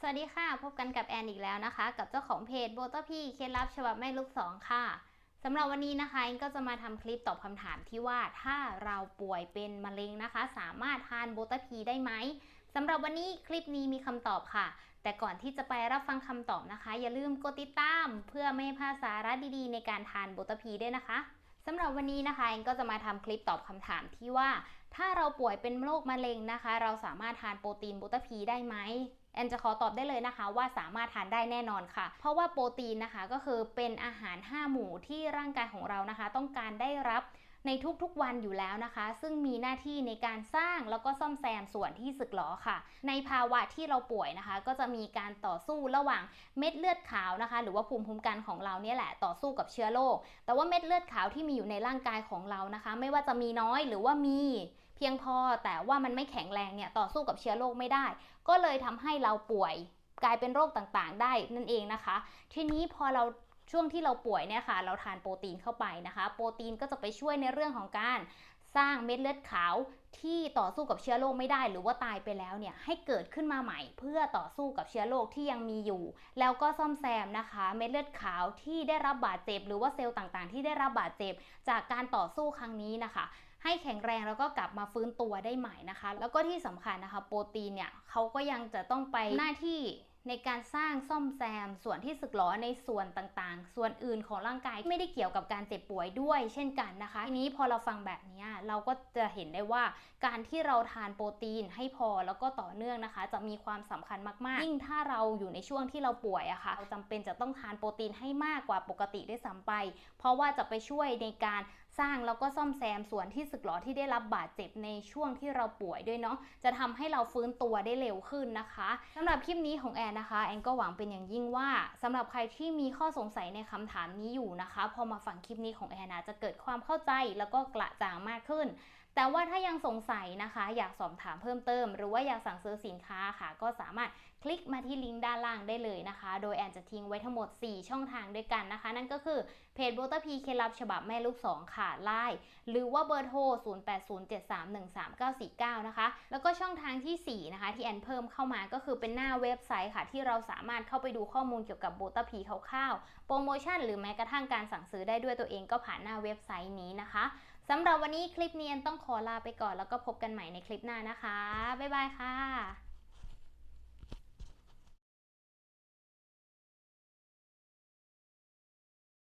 สวัสดีค่ะ พบกันกับแอนอีกแล้วนะคะ กับเจ้าของเพจโบตพีเคล็ดลับฉบับแม่ลูกสองค่ะสำหรับวันนี้นะคะเองก็จะมาทำคลิปตอบคำถามที่ว่าถ้าเราป่วยเป็นมะเร็งนะคะ สามารถทานโบตพีได้ไหมสำหรับวันนี้คลิปนี้มีคำตอบค่ะ แต่ก่อนที่จะไปรับฟังคำตอบนะคะ อย่าลืมกดติดตาม เพื่อไม่ให้พลาดสาระดีๆ ในการทานโบตพีด้วยนะคะ สำหรับวันนี้นะคะเองก็จะมาทำคลิปตอบคำถามที่ว่า ถ้าเราป่วยเป็นโรคมะเร็งนะคะ เราสามารถทานโปรตีนบูตพีได้ไหมแอนจะขอตอบได้เลยนะคะว่าสามารถทานได้แน่นอนค่ะ เพราะว่าโปรตีนนะคะก็คือเป็นอาหาร 5 หมู่ที่ร่างกายของเรานะคะ ต้องการได้รับ ในทุกๆวันอยู่แล้วนะคะ ซึ่งมีหน้าที่ในการสร้างแล้วก็ซ่อมแซมส่วนที่สึกหรอค่ะ ในภาวะที่เราป่วยนะคะ ก็จะมีการต่อสู้ระหว่างเม็ดเลือดขาวนะคะ หรือว่าภูมิคุ้มกันของเราเนี่ยแหละต่อสู้กับเชื้อโรคแต่ว่าเม็ดเลือดขาวที่มีอยู่ในร่างกายของเรานะคะ ไม่ว่าจะมีน้อยหรือว่ามีเพียงพอแต่ว่ามันไม่แข็งแรงเนี่ยต่อสู้กับเชื้อโรคไม่ได้ ก็เลยทำให้เราป่วยกลายเป็นโรคต่างๆ ได้นั่นเองนะคะ ทีนี้พอเรา ช่วงที่เราป่วยเนี่ยค่ะ เราทานโปรตีนเข้าไปนะคะ โปรตีนก็จะไปช่วยในเรื่องของการสร้างเม็ดเลือดขาวที่ต่อสู้กับเชื้อโรคไม่ได้ หรือว่าตายไปแล้วเนี่ยให้เกิดขึ้นมาใหม่ เพื่อต่อสู้กับเชื้อโรคที่ยังมีอยู่ แล้วก็ซ่อมแซมนะคะ เม็ดเลือดขาวที่ได้รับบาดเจ็บ หรือว่าเซลล์ต่างๆ ที่ได้รับบาดเจ็บ จากการต่อสู้ครั้งนี้นะคะ ให้แข็งแรงแล้วก็กลับมาฟื้นตัวได้ใหม่นะคะ แล้วก็ที่สำคัญนะคะ โปรตีนเนี่ยเขาก็ยังจะต้องไปหน้าที่ ในการสร้างซ่อมแซม ส่วนที่สึกหรอในส่วนต่างๆ ส่วนอื่นของร่างกายไม่ได้เกี่ยวกับการเจ็บป่วยด้วย เช่นกันนะคะทีนี้พอเราฟังแบบนี้เราก็จะเห็นได้ว่า การที่เราทานโปรตีนให้พอแล้วก็ต่อเนื่องนะคะ จะมีความสำคัญมากๆ ยิ่งถ้าเราอยู่ในช่วงที่เราป่วยอะคะ่ะเราจำเป็นจะต้องทานโปรตีนให้มากกว่าปกติด้วยซ้ำไป เพราะว่าจะไปช่วยในการ สร้างแล้วก็ซ่อมแซมส่วนที่สึกหรอที่ได้รับบาดเจ็บในช่วงที่เราป่วยด้วยเนาะจะทำให้เราฟื้นตัวได้เร็วขึ้นนะคะสำหรับคลิปนี้ของแอนนะคะแอนก็หวังเป็นอย่างยิ่งว่าสำหรับใครที่มีข้อสงสัยในคำถามนี้อยู่นะคะ พอมาฟังคลิปนี้ของแอนนะจะเกิดความเข้าใจแล้วก็กระจ่างมากขึ้น แต่ว่าถ้ายังสงสัยนะคะ อยากสอบถามเพิ่มเติม หรือว่าอยากสั่งซื้อสินค้าค่ะ ก็สามารถคลิกมาที่ลิงก์ด้านล่างได้เลยนะคะ โดยแอนจะทิ้งไว้ทั้งหมด 4 ช่องทางด้วยกันนะคะ นั่นก็คือเพจโบตพีเคลับฉบับแม่ลูก 2 ค่ะไลน์หรือว่าเบอร์โทร 0807313949 นะคะ แล้วก็ช่องทางที่ 4 นะคะที่แอนเพิ่มเข้ามาก็คือเป็นหน้าเว็บไซต์ค่ะ ที่เราสามารถเข้าไปดูข้อมูลเกี่ยวกับโบตพีคร่าวๆโปรโมชั่นหรือแม้กระทั่งการสั่งซื้อได้ด้วยตัวเองก็ผ่านหน้าเว็บไซต์นี้นะคะ สำหรับวันนี้คลิปนี้แอนต้องขอลาไปก่อนแล้วก็พบกันใหม่ในคลิปหน้านะคะ บ๊ายบายค่ะ